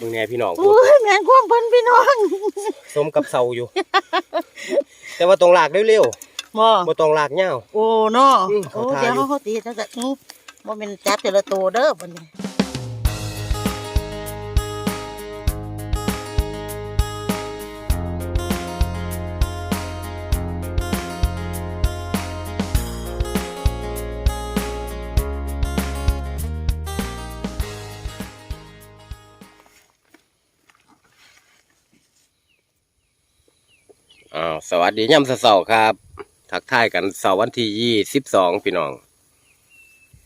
มึงแน่พี่น้องโอ้ยแมงกวางเพิ่นพี่น้องสมกับเสาอยู่ แต่ว่าตรงหลากเร็วบ่ๆบ่ตรงหลากยาวโอ้เนาะอืมโอ้เขาทาเดี๋ยวอยู่เขาเขาตีจังซั่นอื้อบ่แม่นจับแต่ละตัวเด้อบัดนี้ สวัสดีย่ำเสาร์ครับ ทักทายกันเสาร์วันที่ยี่สิบสองพี่น้อง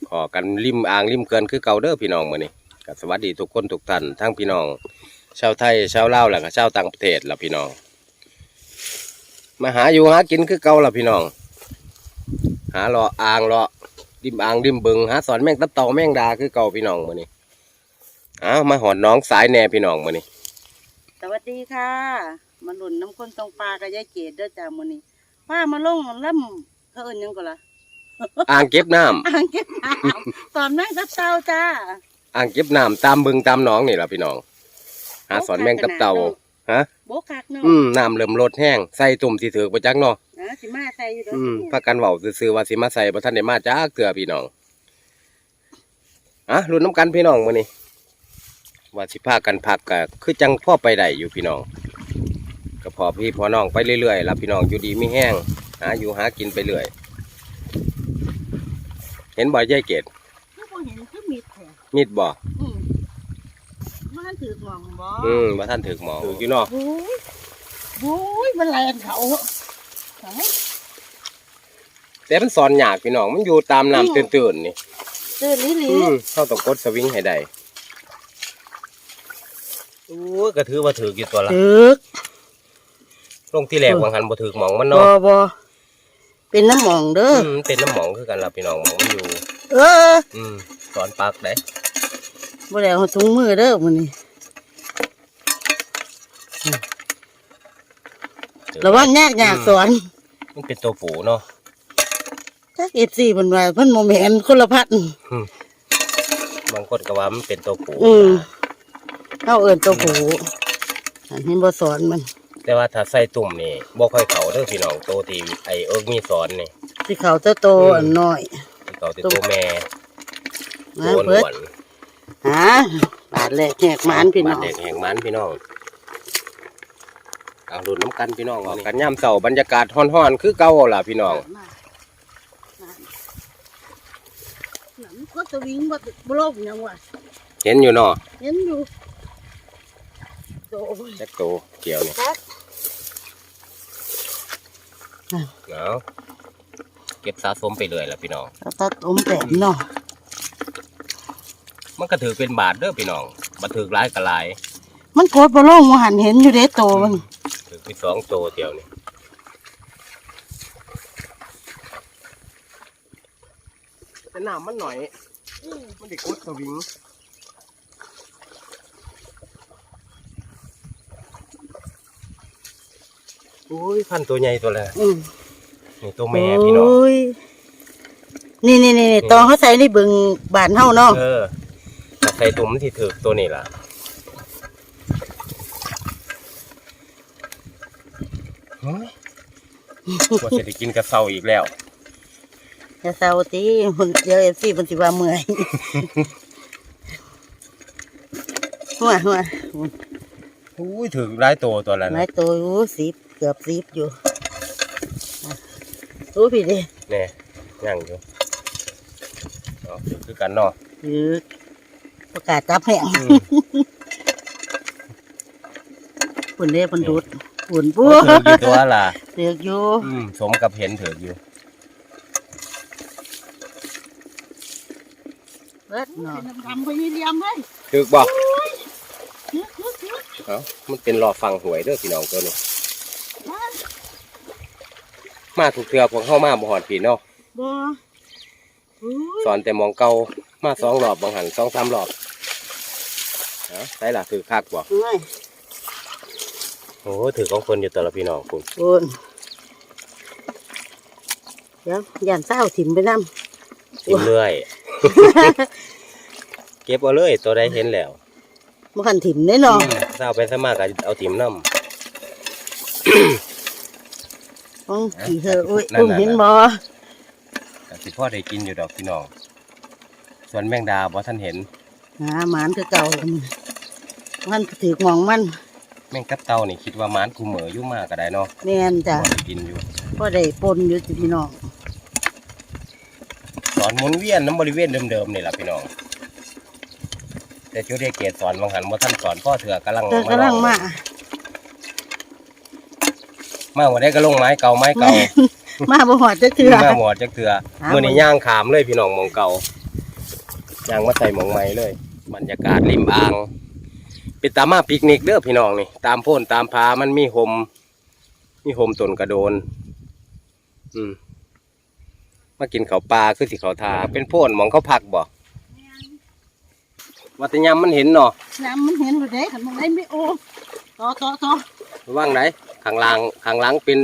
ขอกันริมอ่างริมเกินคือเกาเด้อพี่น้องมือนี้ก็สวัสดีทุกคนทุกท่านทั้งพี่น้อง ชาวไทยชาวลาวและก็ชาวต่างประเทศล่ะพี่น้อง มาหาอยู่หากินคือเกาล่ะพี่น้อง หาเลาะอ่างเลาะริมอ่างริมบึงหาสอนแมงตับเต่าแมงดาคือเกาพี่น้องมือนี้อ้าวมาหอดน้องสายแหน่พี่น้องมื้อนี้สวัสดีค่ะ มาหลุนน้ำข้นตรงปลากับยายเกดเด้อจ้ามื้อนี้ป้ามาลงล่ำเขาเอิ้นหยังก็ล่ะอ่างเก็บน้ำอ่างเก็บน้ำตอนแม่กับเต่าจ้าอ่างเก็บน้ำตามบึงตามหนองนี่แหละพี่น้อง หาสอนแมงตับเต่าฮะโบกคักเนาะอืมน้ำเริ่มลดแห้งใส่ตุ่มสิถือประจักเนาะนะสิมาใส่อยู่เด้ออืมอพักกันเว้าซื่อๆว่าสิมาใส่บ่ทันได้มาจ้าเกลือพี่น้องอะรุ่นน้ำกันพี่น้องมื้อนี้ว่าสิพากันพักก็คือจังพ่อไปได้อยู่พี่น้อง ก็พอพี่พอน้องไปเรื่อยๆแล้วพี่น้องอยู่ดีไม่แห้งหาอยู่หากินไปเรื่อยเห็นบ่อยยายเกดคือบ่เห็นคือมีแท้มีดบ่อืมมันถือหมองบ่อืมบ่ทันถึกหมอถืออยู่เนาะโอ้ยโอ้ยมันแลนเขาเฮ้ยแต่มันสอนยากพี่น้องมันอยู่ตามน้ำตื้นๆนี่ตื่นลิลิอืมเขาต้องกดสวิงให้ได้โอ้ยก็ถือว่าถือกี่ตัวละถึก ลงที่แรกวางหันบ่ถือหมองมันบ่เนาะบ่เป็นน้ำหมองเด้ออืมเป็นน้ำหมองคือกันล่ะพี่น้องหมองมันอยู่ เอออืมสอนปักได้บ่ได้เอาถุงมือเด้อมื้อนี้ระวังยากยากสอนมันเป็นตัวผูเนาะจัก FC เพิ่นว่าเพิ่นบ่แม่นคนละพันบางคนก็ว่ามันเป็นตัวผูอืมเฮาเอิ้นตัวผู้อันนี้บ่สอนมัน แต่ว่าถ้าใส่ตุ่มนี่บ่ค่อยเข้าเด้อพี่น้องโตวตีไอเอิกมีสอนนี่สิเขาเตโตอืมอันน้อยที่เขาที่ตัวแม่มาตัวเพิ่นนวลหาบาดแรกแหกหมานพี่น้องบ้เด็กแห่งมันพี่น้องเอาดูน้ำกันพี่น้องออกกันย่ำเสาบรรยากาศฮ้อนๆคือเก่าล่ะพี่น้องมามาหนังก็สวิงบ่บ่ลบหยังวะเห็นอยู่เนาะเห็นอยู่โตแจ็คโตเกี่ยวนี่ครับเอาเก็บสะสมไปเลยล่ะพี่น้องเอาตัดอมแป้นเนาะมันก็ถือเป็นบาทเด้อพี่น้องมาถือหลายกะหลายมันโกดบ่ลงว่าหันเห็นอยู่เด้โตมันถือไปสองโตเดียวนี่แต่น้ำมันหน่อย มันได้กดสวิง อ้ยพันตัวใหญ่ตัวแรกอืมนี่ตัวแม่พี่น้องโอ้ยนี่นี่นี่ตอนเขาใส่ในบึงบ้านเฮาเนาะเออถ้าใส่ตุ่มที่ถือตัวนี้ล่ะเฮ้ยว่าจะได้กินกระเซาอีกแล้วอย่าเศร้าติมันเดี๋ยว FC เพิ่นสิว่าเมื่อยหัวหัวอุ้ยถึงร้ายตัวตัวแล้วหลานะยตัวอยู่10เกือบ10อยู่อะโอ้พี่เด้เนี่ยย่างอยู่เอาถือคือกันเนาะคือประกาศจับแห้งอืมปุ่นเด้ปุ่นดูดปุ่นถืปูออยู่ตัวล่ะเสือกอยู่อืมสมกับเห็นถืออยู่เบิดเนาะดำไปยี่เลียมเลยถือบ่ยึดยึดยึดเอ้ามันเป็นรอฟังหวยเด้อพี่น้องตัวนี้ มาถูกเทือพวกเข้ามาบ่หอดผีเนาะบ่อุ้ยสอนแต่หมองเก่ามาสองรอบบางหันสองสามรอบเอ้าใส่ล่ะถือคักบ่เอ้ยโอ้ถือของคนอยู่ตัวละพี่น้องคุณปุ่นเดี๋ยวยันเศร้าถิ่มไปนำกินเรื่อยเก็บเอาเลยตัวใดเห็นแล้วบ่คันถิ่มได้เนาะถ้าเอาไปสมากก็เอาถิ่มน้ ของขี่เธออุ้ยนั่นอุ้มน่ะ เห็นบ่ำก็สิพ่อได้กินอยู่ดอกพี่น้อง ส่วนแมงดาบ่ท่านเห็น หาหมานคือเก่ามันถือหมองมันแมงกับเต่านี่คิดว่าหมานกูเหมืออยู่มากก็ได้เนาะแม่นจ้ะพอได้กินอยู่ ก็ได้ปนอยู่สิพี่น้องสอนหมุนเวียนน้ำบริเวณเดิมๆนี่แหละพี่น้อง แต่จุดเดเกตสอนบางหันว่าท่านสอนพ่อเถื่อกำลังเธอกำลังมา มาวันได้ก็ลงไม้เก่าไม้เก่ามาบ่หอดจะเถื่อมาหมดจักเถื่อหาเมื่อนี้ย่างขามเลยพี่น้องหมองเก่าย่างมาใส่หมองไม้เลย บรรยากาศริมอ่างเป็นตามมาปิกนิกเด้อพี่น้องนี่ ตามโพ่นตามพามันมีหมมีหมต้นกระโดน อืมมากินเขาวปลาคือสิเขาวทาเป็นโพ่นหมองเขาพักบ่วัตยามมันเห็นเนาะน้ำมันเห็นบ่ได้คันมันได้ไม่โอ้ต่อต่อต่อว่างไหน ข้างล่างข้างหล่างเป็น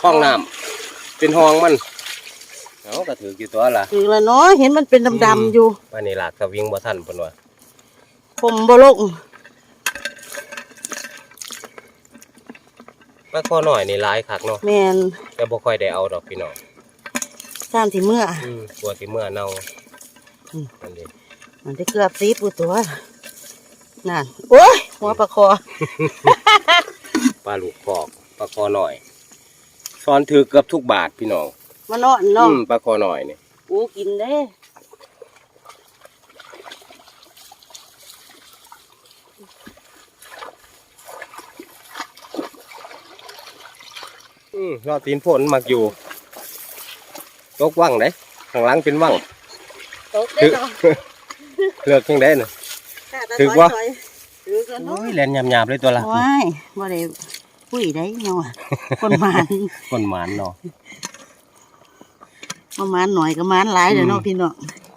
คลองน้ำเป็นห้องมันเอาก็ถือกี่ตัวล่ะคือละเนาะเห็นมันเป็นดำๆอยู่วันนี้หลากสวิงบ่ทันเพิ่นว่าผมบ่ลงปลาข้อหน่อยนี่หลายคักเนาะแม่นแต่บ่ค่อยได้เอาดอกพี่น้องสร้างที่เมื่ออืมกลัวสิเมื่อเน่าอืมอันนี้มันได้เกือบสีปูตัวนั่นโอ้ยหัวปลาคอป ลาลูกกอกปลาข้อหน่อยสอนถือเกือบทุกบาทพี่น้องมานอนเนาะอืมปลาข้อหน่อยนี่กูกินได้อืมรอตีนฝนมักอยู่ตกว่างเด้ข้างหล่างเป็นว่างตกได้เนาะเลือกจังได๋น่ะถึกวะถือกันโอ้เนาะยแล่นหยาบๆเลยตัวละว้ายบ่ได้ คุยได้เนาะคนหมานคนหมานเนาะประมาณหน่อยก็หมานหลายเด้อเนาะอืมพี่น้อง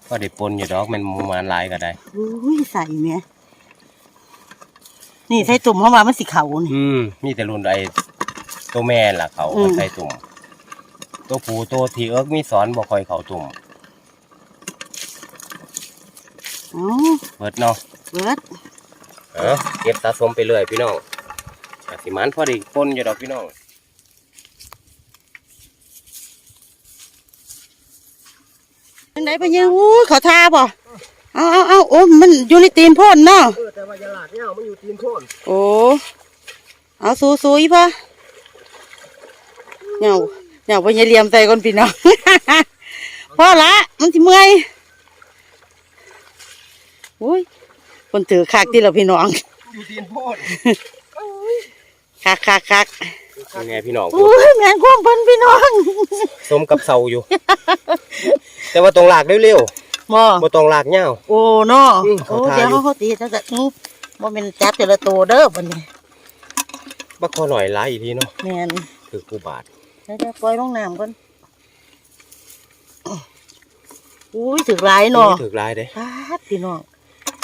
ก็ได้ปนอยู่ดอกแมันหมานหลายก็ได้อุ้ยใส่แม่นี่ใส่ตุ่มเข้ามามันสิเขานี่อืมมีแต่รุ่นไอ้ตัวแม่ล่ะเขาอืมมันใส่ตุ่มตัวผู้ตัวที่เอิกมีสอนบ่ค่อยเขาตุ่มเอ้าเบิดเนาะเบิดเออเก็บสะสมไปเรื่อยพี่น้องอา สิหมันพอดีปนอยู่ดอกพี่น้องจังไดไปยังอู้เขาทาบ่เอาเอาเอาโอ้มันอยู่ในตีนพ่นเนาะเออแต่ว่ายาลาดเนี่ยมันอยู่ตีนโคนโอ้เอาสู้สู้อีพ่อเหงาเหงาไปยายเหลี่ยมใส่คนพี่น้องพ่อละมันสิเมื่อยอุ้ยคนถือคักที่เราพี่น้องอยู่ตีนโคน คักคักคักยังไงพี่น้องอุ้ยแม่นความเพิ่นพี่น้องสมกับเสาอยู่ แต่ว่าตรงหลากเร็วบ่ๆบ่ตรงหลากเงาวโอ้เนาะอืมโอ้เขาทาเดี๋ยวอยู่เขาเขาตีจังซั่นอื้อบ่แม่นจับแต่ละตัวเด้อบัดนี้บักคอหน่อยหลายอีกทีเนาะแม่นคือกูบาทเดี๋ยวเดี๋ยวปล่อยลงน้ำก่อนอุ้ยถึกหลายเนาะถือหลายเด้พาดพี่น้อง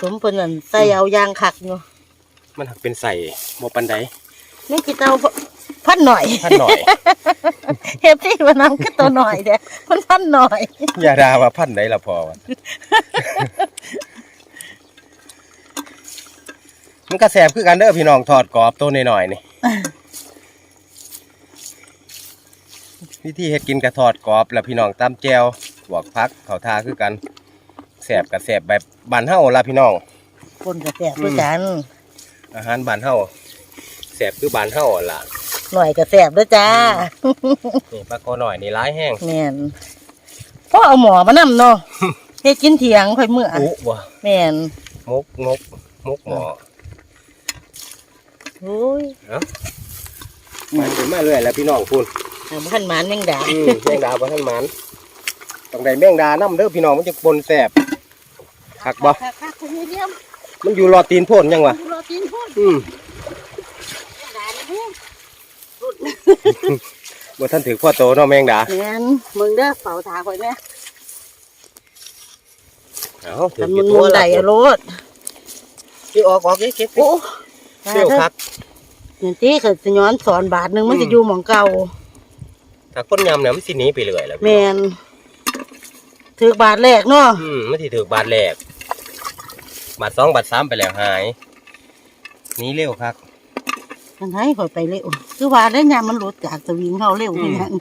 สมเพิ่นนั่นใส่เอายางคักอยู่มันหักเป็นใส่บ่ปันใด นี่กี่เตาพันหน่อยท่านหน่อย เฮฟที่มันน้ำก็ตัวหน่อยเด้อมันพันหน่อยอย่าด่าว่าพันไหนละพอวะมันก็แสบคือกันเด้อพี่น้องถอดกรอบตัวหน่อยๆนี่วิธีเฮ็ดกินกระทอดกรอบแล้วพี่น้องตำแจวบวกพักเขาทาคือกันแสบกับแสบแบบบ้านเฮาละพี่น้องคนกระแสบด้วยกันอาหารบ้านเฮา แสบคือบ้านเฮาหั่นล่ะหน่อยกระแสบด้วยจ้านี่ปลาคอหน่อยนี่ร้ายแห้งแม่นพ่อเอาหมอมานำเนาะเฮ็ดกินเถียงค่อยเมื่ออุว่ะแม่นมกงกมกหมอโอ้ยมาถึงมาเรื่อยแล้วพี่น้องคุณเอาพันหมานยังด่าอืมแมงดาบ่ทันหมันต้องได้แมงดานํเด้อพี่น้องมันจะปนแสบคักบ่คักคักคุณเยี่ยมมันอยู่รอตีนโพ่นยังวะรอกินพ่นอืม ด่าเลย บ่ทันถือพ่อโตเนาะแมงดาแม่นมึงเด้อเฝ้าถาข่อยแม่เอาถืกัอนกี่มุนตัมุวนใดล่ะอะโลดที่ออกออกเก็บเก็บโอ้เที่ยวคักนี่ที่เขาจะย้อนสอนบาทหนึงมันอืม จะอยู่หมองเก่า ถ้าคนยำเนี่ยมันสิหนีไปเรื่อยแล้วแมนถือบาทแรกเนาะอืมมันสิถือบาทแรกบาทสองบาทสามไปแล้วหายหนี้เร็วครั บมันให้ข่อยไปเร็วคือว่าได้ยามมันหลุดจากสวิงเขาเร็วนี่นั่น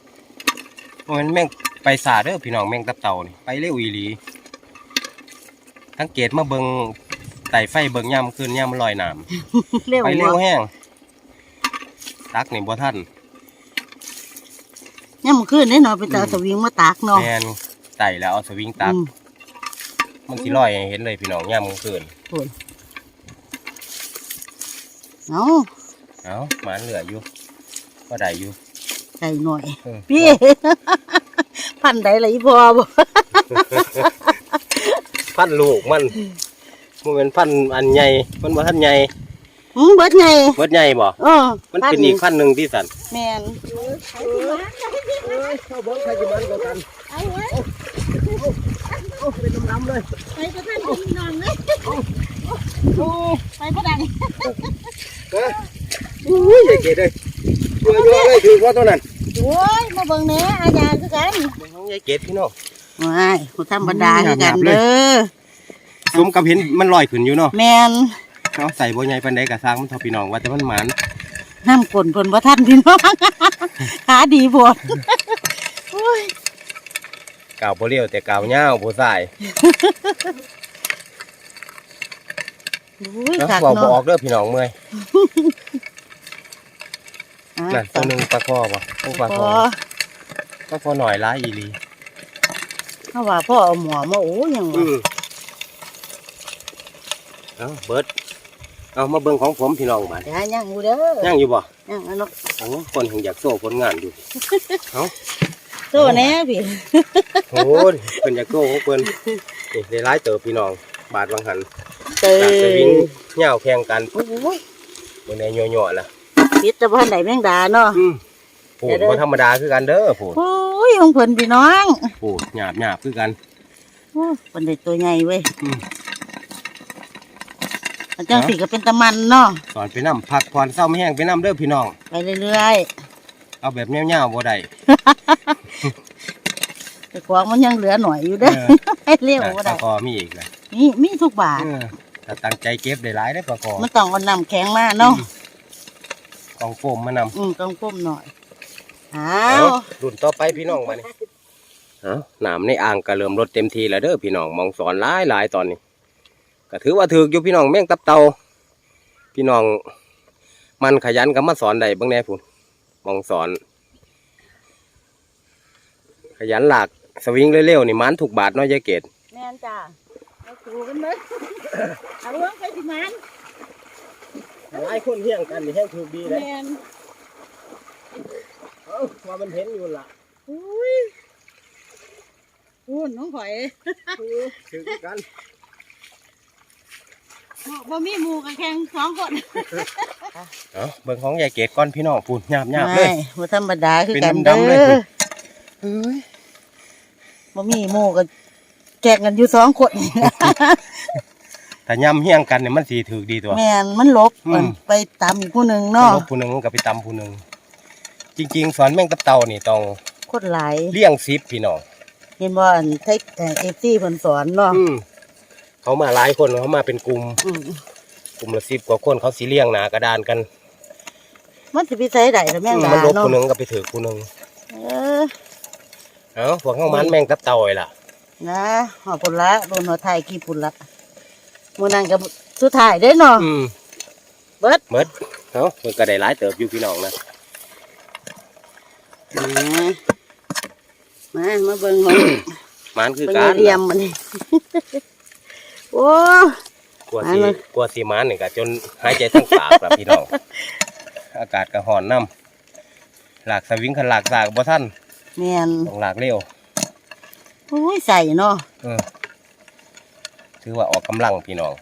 มันแม่งไปสาเด้อพี่น้องแม่งตับเต่านี่ไปเร็วอีหลีทั้งเกตมาเบิงไต่ไฟเบิงย่ำขึ้นย่ำมันลอยน้เร็วำไปเร็วบ่แห้งตักนี่บ่ท่านยามมื้อคืนได้เนาะไปตาสวิงมาตากเนาะแมนไต่แล้วเอาสวิงตักอืมมันสิลอยให้เห็นเลยพี่น้องย่ำกลางคืนเอ้า เอ้าหมานเหลืออยู่ก็ได้อยู่ใจหน่อย เออ พี่ พันใดล่ะอีพอบ่พันลูกมันมันเป็นพันอันใหญ่มันบ่ทันใหญ่หืมเบิดไงเบิดใหญ่บ่เออมันเป็นอีกพันหนึ่งที่สันแม่นเข้าเบิ้งใครจะมันกว่ากันเอาไว้เอาเป็นดำๆเลยไปประท่านพี่น้องเลยไปประดังเอออุ้ยใหญ่เก๋เลยตัวโยงเลยถือว่าตัวนั้นโอ้ยมาเบิ่งแหน่อาญาคือกันของใหญ่เก๋พี่น้องว้ายบ่ธรรมดาคือกันหยาบๆเลยเด้อสมกับเห็นมันลอยขึ้นอยู่เนาะแม่นเอาใส่บ่ใหญ่ปานใดกะสร้างมันเทอพี่น้องว่าแต่มันหมานน้ำกลนเพิ่นบ่ทันพี่น้องขาดีโพดโอ้ยกาวบ่เลี้ยวแต่กาวเงาวบ่สายโอ้ยเนาะคักเว้าบ่ออเนาะกเด้อพี่น้องเมื่อยอะ นั่นตัวหนึงปลาคอบ่ต้องปลาพคออปลาคอหน่อยหลายอีหลีเฮาว่าพ่อเอาหมอมาโอ้ยยังอืวะมเอาเบิดเอามาเบิ่งของผมพี่น้องบัดอย่ายังอยู่เด้อยังอยู่บ่ยังอันเนาะโอ้คนถึงอยากโซ่ผลงานอยู่เอาโตแน่พี่โอ้ยเพิ่นอยากโซ่ของเพิ่นนี่ได้หลายเติบพี่น้องบาทวังหันเตยจากจะวิ่งเหย่าแข่งกันโอ้ยบนในย่อๆล่ะ คิดจะบ่ทันได้แมงดาเนาะอืมปูเดี๋ดยวเด้อบ่ธรรมดาคือกันเด้อปูดโอ้ยองเพิ่นพี่น้องปูดหยาบหยาบคือกันโอ้ยเพิ่นได้ตัวใหญ่เว้ยอืมอันจังสิก็เป็นตะมันเนาะสอนไปนํพักผ่อนเศร้าไม่แห้งไปนํเด้อพี่น้อง ไปเรื่อยเอาแบบเงี้ยวๆบ่ได้แต่ของมันยังเหลือหน่อยอยู่เด้อเรียกแต่ว่าปลาได้คอมีอีกเลยมีมีทุกบาทเออถ้าตั้งใจเก็บได้หลายได้อปลาคอมันต้องเอาน้ำแข็งมาเนาะ กองโฟมมานำอืมต้องก้มหน่อยอ้าเอาวรุ่นต่อไปพี่น้องมานี่เอาน้ำในอ่างก็เริ่มลดเต็มทีแล้วเด้อพี่น้องมองสอนหลายหลายตอนนี้ก็ถือว่าถืออยู่พี่น้องแม่งตับเตาพี่น้อง มันขยันก็มาสอนได้เบ้างแน่พุ่นมองสอน ขยันหลากสวิงเร็วๆนี่มันถูกบาทเนาะยายเกดแม่นจ้าเอาถูกันเลยเอาเรื่องไปสิมัน หลายคนเที่ยงกันนี่แห้งถูกดีเลยแม่นว่ามันเห็นอยู่ล่ะอุ้ยพูนน้องข่อยถือกันบ่มีหมูกับแข่งสองคนเอาเบิ่งของยายเกดก่อนพี่น้องพุ่นหยาบหยาบเลยไม่บ่ธรรมดาคือกันเป็นเด้ดำๆเลยอพุ่นเฮ้ยบ่มีหมูกับแข่งกันอยู่สองคน ถ้ายำเฮี้ยงกันเนี่ยมันสีถือดีตัว แม่นมันลบอืม ไปตามอีกผู้หนึ่งเนาะลบผู้หนึ่งกับไปตำผู้หนึ่งจริง ๆ สอนแม่งกับเต่านี่ต้องโคตรหลาย เลี้ยงซิปพี่น้องเห็นบ่อันเทคเอฟซีเพิ่นสอนเนาะอืมเขามาหลายคนเขามาเป็นกลุ่มอืมกลุ่มละสิบกว่าคนเขาสีเลี้ยงหนากระดานกันมันสิไปใส่ได้ล่ะแม่งดามันลบเนาะผู้หนึ่งก็ไปถือผู้หนึ่งเออเอ้าพวกเขามันแม่งกับเต่าไอ้ล่ะนะหอพุ่นละโดนหัวไทยกี่พุ่นละ มื้อนั้นก็สุดท้ายเด้เนาะอืมเบิดเมิดเอ้ามันก็ได้หลายเติบอยู่พี่น้องนะมา มามาเบิ่งของมันคือเบิ่งการเรียมมันนี่ โอ้ กลัวมาสีเลย กลัวสีมันนี่ก็จนหายใจทั้งปากครับพี่น้อง อากาศก็ห่อนน้ำหลากสวิงคันหลากสากบ่ท่านแม่นต้องหลากเร็วโอ้ยใส่เนาะเออ ถือว่าออกกำลังพี่น้อง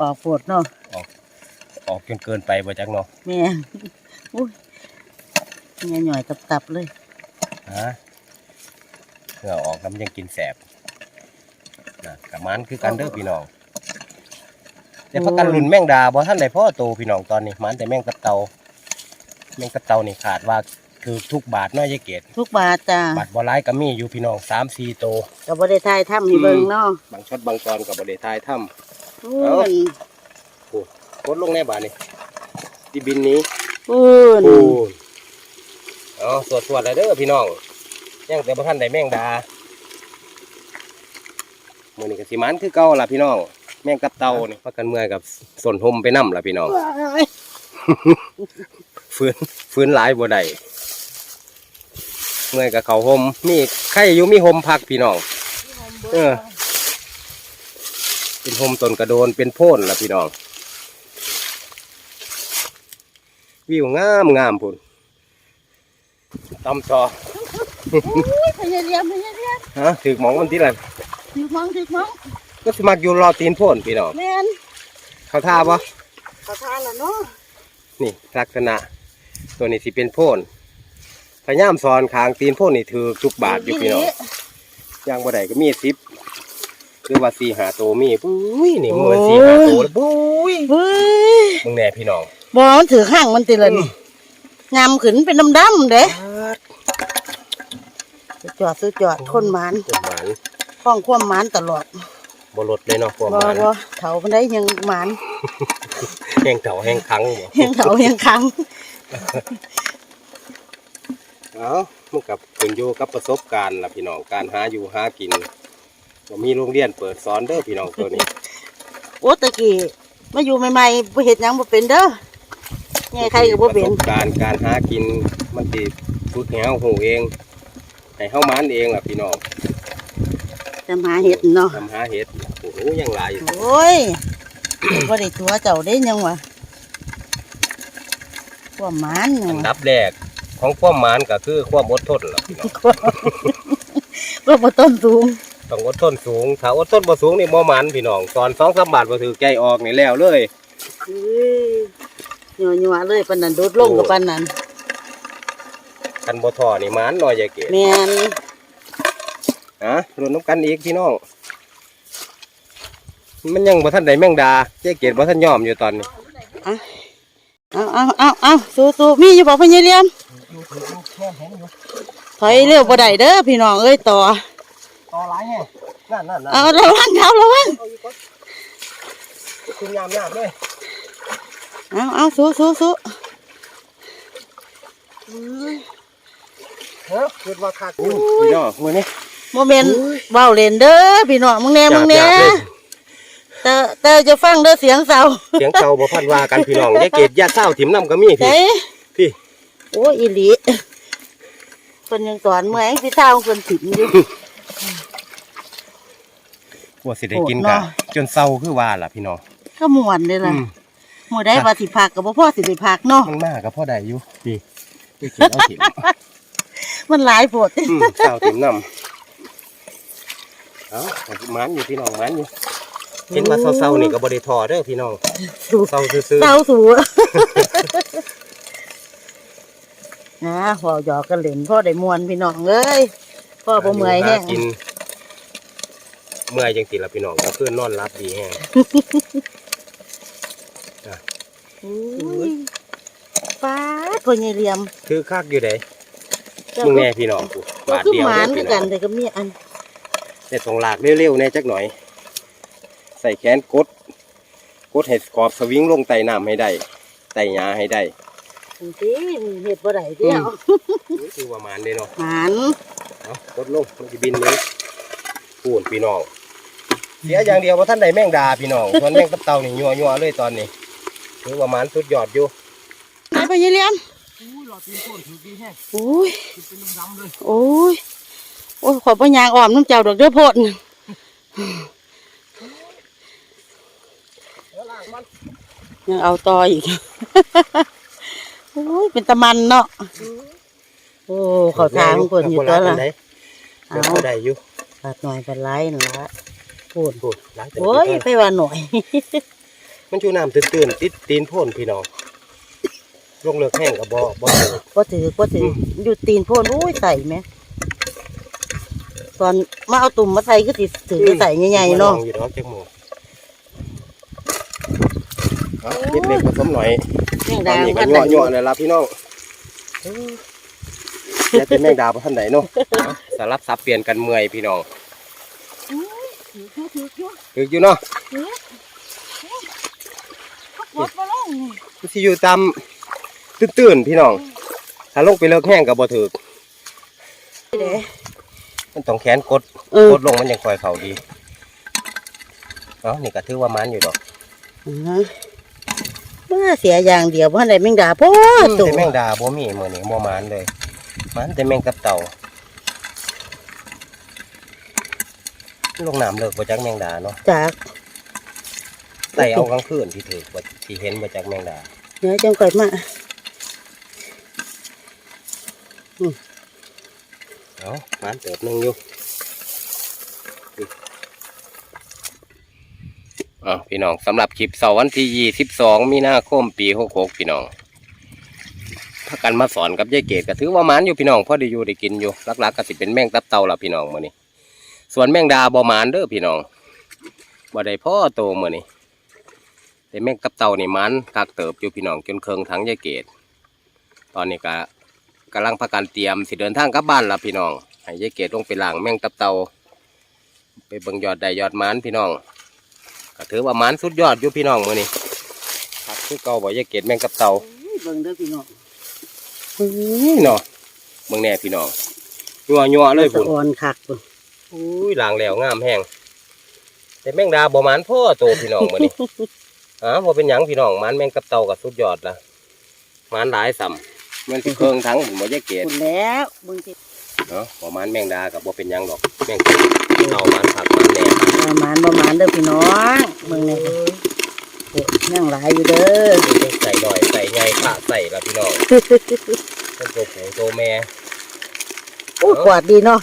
ออกปวดเนาะออกจนเกินไปบ่จักเนาะแม่นอุ้ยเนี่ยหน่อยตับๆเลยฮะเพื่อออกน้ำยังกินแสบนะกับมันคือกันเด้อพี่น้องแต่พักกันรุ่นแมงดาบ่ท่านได้พ่อโตพี่น้องตอนนี้มันแต่แมงกับเตาแมงกับเตานี่ขาดว่า คือทุกบาทเนาะยายเกดทุกบาทจ้าบาทบ่ร้ายก็มีอยู่พี่น้องสามสี่โตก็บ่ได้ทายทำให้เบิ่งเนาะบางช็อตบางตอนกับบริทายถ้โอ้ยปูกดลงในบาทนี่ที่บินนี้ปูนปูนเอาสวดสวดเลยเด้อพี่น้องยังแต่พระท่านได้แมงดามื่อนี้ก็สิมันคือเก่าล่ะพี่น้อง แมงกับเต่านี่พักกันเมื่อยกับส่วนหมไปนํล่ะพี่น้อง ฟื้นฟื้นหลายบ่ได้ เมื่อยกับเขาห่มมีใครอยู่มีห่มพักพี่น้อง เออ เป็นห่มต้นกระโดนเป็นโพ่นล่ะพี่น้อง วิวงามงามพุ่นตำต่อพยายามพยายามฮะถือหมองมันที่ไรถึกมองถึกมองก็สมักอยู่รอตีนโพ่นพี่น้องแม่นเขาท่าปะขอทานละเนาะนี่ลักษณะตัวนี้สิเป็นโพ่น พยายามสอนคางตีนโพ่นนี่ถือทุกบาทอยู่พี่น้องย่างบ่ได้ก็มีสิบหรือว่าสี่หาโตวมีปุ้ยนี่มือสี่หาโตวแล้วปุ้ยเฮ้ยมึงแน่พี่น้องบอมันถือข้างมันติละนี่งามขึ้นเป็นดำๆเด้สุดจอดสุดจอดคนหมานต้นหมานฟ้องความหมานตลอดบ่ลดเลยเนาะความบ่หมานบ่เถามันได้ยังหมานแห้งเก่าแห้งคังบ่ยังเถายังคัง เอามันกับขึ้นอยู่กับประสบการณ์ล่ะพี่น้องการหาอยู่หากินก็มีโรงเรียนเปิดสอนเด้อพี่น้องตัวนี้ โอ้ตะกี้มาอยู่ใหม่ๆบ่เฮ็ดหยังบ่เป็นเด้อไงใครก็บ่ปเป็ระนสบการณ์การหากินมันติฝึกให้เฮาหูเองให้เฮามันเองล่ะพี่น้องจำหาเฮ็ดเนาะทำหาเห็ดโอ้โหยังหลายอยู่โอ้ย บ่ได้ตัวเจ้าได้ยังวะความหมานยัอังนวะดับแรก ของความหมานก็คือความอดทนล่ะพี่น้องก็บ่ต้นสูง ต้องอดทนสูง ถ้าอดทนบ่สูงนี่บ่หมันพี่น้องสอน2 3บาทบ่ถือใจออกนี่แล้วเลยเอ้ยยัวๆเลยปานนั้นโดดลงกับปานนั้นคันบ่ท้อนี่หมันน้อยใหญ่เก๋แม่นฮะรวนน้ำกันอีกพี่น้อง มันยังบ่ทันได้แมงดาเจ๊เกดบ่ทันยอมอยู่ตอนนี้ เอาเอาเอาเอาสู้ๆมีอยู่บ่พญาเลียมถอยเร็วบ่ได้เด้อพี่น้องเอ้ยต่อต่อหลายแฮะนั่นนั่นนั่นเอาระวังเท้าระวังคุณยามยามเลยเอาเอาสู้สู้สู้เฮ้ยคิดว่าคักพี่น้องมื้อนี้โมเมนต์เบาเล่นเด้อพี่น้องมึงแน่มึงแน่จับเลย แต่แต่จะฟังเด้อเสียงเสาเสียงเก่าบ่พันว่ากันพี่น้องยายเกดยาเศร้าถิ่มน้ำก็มีเฮ้พี่พี่ โอ้ยอีหลีคนยังสอนเมื่อยพี่เท่าคนถิ่มอยู่ว่าสิได้กินโหดกะเนาะ จนเศร้าคือว่าล่ะพี่น้องก็ม่วนเลยล่ะอืมหมู่ได้ว่าสิพักกับพ่อสิได้พักเนาะมันมากกับพ่อใดอยู่พี่ยายเกดเอาถิ่มมันหลายโพดอืมเศร้าถิ่มน้ำเอาหมันอยู่พี่น้องหมันอยู่ เห็นว่าเศร้าๆนี่ก็บ่ได้ทอเด้อพี่น้องสู้เศร้าซื่อเศร้าสูนะหัวหยอกกันเล่นพ่อได้มวนพี่น้องเอ้ยพ่อๆบ่เมื่อยแห้งหากินเมื่อยจังสิล่ะพี่น้องก็คือนอนรับดีแห้งอุ้ยฟ้าพ่อใหญ่เหลี่ยมคือคักอยู่ไดเจ้ามึงก็แน่พี่น้องกูก็บาทคือเดียวหมานเด้คืออพี่กัน้นองแต่ก็มีอันแต่ต้องลากเร็วๆแน่จักหน่อย ใส่แขนกด กดให้ขอบสวิงลงไต่น้ำให้ได้ไต่หญ้าให้ได้จริงๆเห็ดบ่ได้เดียวนี่คือว่าหมานเด้เนาะหมันเอากดลงมันจะบินนี้พูนพี่น้องเสียอย่างเดียวว่าท่านใดแมงดาพี่น้องส่วนแมงตับเต่านี่ยัวยัวๆเลยตอนนี้ถือว่าหมานสุดยอดอยู่ไหนพ่อใหญ่เหลี่ยมโอ้ยโอ้ยโอ้ยขอพ่อยางอ่อมน้ำเจ้าดอกเด้อโพดน่ะ ยังเอาต่ออีก โอ้ยเป็นตะมันเนาะ โอ้เขาทางคนอยู่ตัวละเดี๋เอายวเขาได้อยู่ปาดหน่อยปาดไล่นั่นละพูดพูดหลังจากโอ้ยไปว่าหน่อย มันชูน้ำตื่นๆติดตีนโพ่นพี่น้องลงเลือกแห้งกับบ่บ่เจอก็ถือก็ถือออยู่ตีนโพนโอ้ยใส่ไหมตอนมาเอาตุ่มมาใส่ก็ติถือไปใส่ใหญ่ๆเนาะมองอยู่ดอกจักหมูเอา นิดเล็กผสมหน่อยแมงตอดานนี้ก็กันยั่วยั่วเลยล่ะพี่น้องจะเป็นแมงดาพระท่านไหนเนาะเอาสลับสับเปลี่ยนกันเมื่อยพี่น้องถึกอยู่เนาะกดมาลงมันสิอยู่ตามตื้นๆพี่น้องถ้าลงไปเลิกแห้งกับบ่ถึกเด้มันต้องแขนกดเออกดลงมันยังคอยเข่าดีเอ้านี่ก็ถือว่ามันอยู่ดอกว่า เสียอย่างเดียวว่าได้แมงดาพ่อตัแต่วแมงดาบ่มีมื้อนี้บ่มันเลยมันแต่แมงกับเต่าลงน้ำเลิกบ่จักแมงดาเนาะจากไต่เอากลางคืนที่ถือบ่ที่เห็นบ่จักแมงดาเนื้อจังก่อยมาเอ้ามันเติบหนึงอยู่ อะพี่น้องสำหรับคลิปเสาร์วันที่22มีนาคมปี66พี่น้องพากันมาสอนกับยายเกดก็ถือว่ามันอยู่พี่น้องพอได้อยู่ได้กินอยู่ลักๆก็สิเป็นแมงตับเต่าละพี่น้องมื้อนี้ส่วนแมงดาบ่มานเด้อพี่น้องบ่ได้พ่อโตมื้อนี้แต่แมงตับเต่านี่มันคักเติบอยู่พี่น้องจนเคืองทั้งยายเกดตอนนี้ก็กำลังพากันเตรียมสิเดินทางกลับบ้านละพี่น้องให้ยายเกดลงไปล้างแมงตับเต่าไปเบิ่งยอดใดยอดมันพี่น้อง ก็ถือว่าหมันสุดยอดอยู่พี่น้องมื้อนี้คักคือเก่าบ่ยายเกดแมงตับเต่าเบิ่งเด้อพี่น้องพี่น้องเบิ่งแน่พี่น้องยัวยัวๆเลยพุ่นอ่อนคักพุ่นอุ้ยล้างแล้วงามแห้งแต่แมงดาบ่หมานพ่อโตพี่น้องมื้อนี้อ๋อบ่เป็นหยังพี่น้องหมันแมงกับเต่ากับสุดยอดละหมันหลายสัมมันสิเครื่องทั้งผมบ่ยายเกตพุ่นแล้วเบิ่งสิเนาะบ่หมันแมงดากับบ่เป็นหยังดอกแมง เต่าหมันผักหมันแหน่บ่หมานบ่หมานเด้อพี่น้องเบิ่งแนี่โอ้ยยังหลายอยู่เด้อมีใส่หน่อยใส่ใหญ่ขะใส่ละพี่น้องเป็นตัวผู้ตัวแม่โอ้ยกวาดดีเนาะ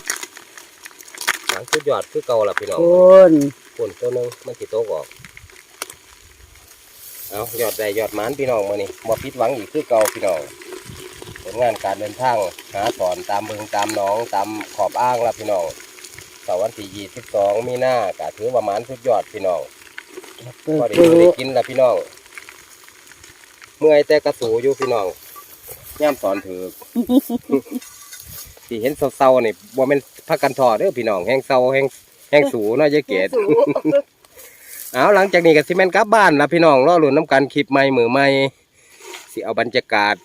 หลังสุดยอดคือเก่าละพี่น้องคุณคนตัวหนึงมันสิโตกออกเอายอดใดยอดหมันพี่น้องมื้อนี้บ่ผิดหวังอีกคือเก่าพี่น้องผลงานการเดินทางหาสอนตามบึงตามหนองตามขอบอ้างละพี่น้อง เสาร์วันที่ยี่สิบสองมีนาก็ถือว่าหมันสุดยอดพี่น้องเปิดก็ได้ดูอยู่ได้กินละพี่น้อง เมื่อยแต่กระสูอยู่พี่น้องย่ามสอนถือ ที่เห็นเศร้าๆนี่บ่แม่นพักกันทอเด้อพี่น้องแห้งเศร้าแห้งแห้งสูเนาะยายเกด เอาหลังจากนี้ก็สิแม่นกลับบ้านละพี่น้องรอลุ้นน้ำกันคลิปใหม่มือใหม่สิเอาบรรยากาศ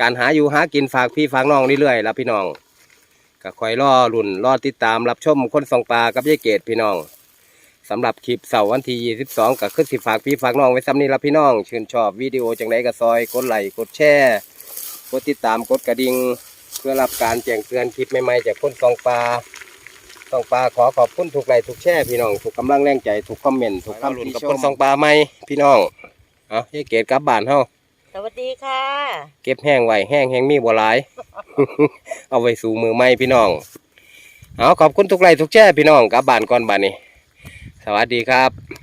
การหาอยู่หากินฝากพี่ฝากน้องเรื่อยๆละพี่น้อง ก็คอยรอลุ่นรอติดตามรับชมคนส่องปลากับยายเกดพี่น้องสำหรับคลิปเสาร์วันที่22ก็คือสิฝากพี่ฝากน้องไว้ซ้ำนี้ละพี่น้อง ชื่นชอบวิดีโอจังไดก็ซอยกดไลค์กดแชร์กดติดตามกดกระดิ่งเพื่อรับการแจ้งเตือนคลิปใหม่ๆจากคนส่องปลาส่องปลาขอขอบคุณทุกไลค์ทุกแชร์พี่น้องทุกกำลังแรงใจทุกคอมเมนต์ทุกคำติชมกับคนส่องปลาใหม่พี่น้องเอาเฮ้ยเกดกลับบ้านเฮา สวัสดีค่ะ เก็บแห้งไว้แห้งแห้งมีบัวหลาย เอาไว้สู่มือไม่พี่น้อง เอาขอบคุณทุกไลค์ทุกแช่พี่น้องกลับบ้านก่อนบ้านนี้ สวัสดีครับ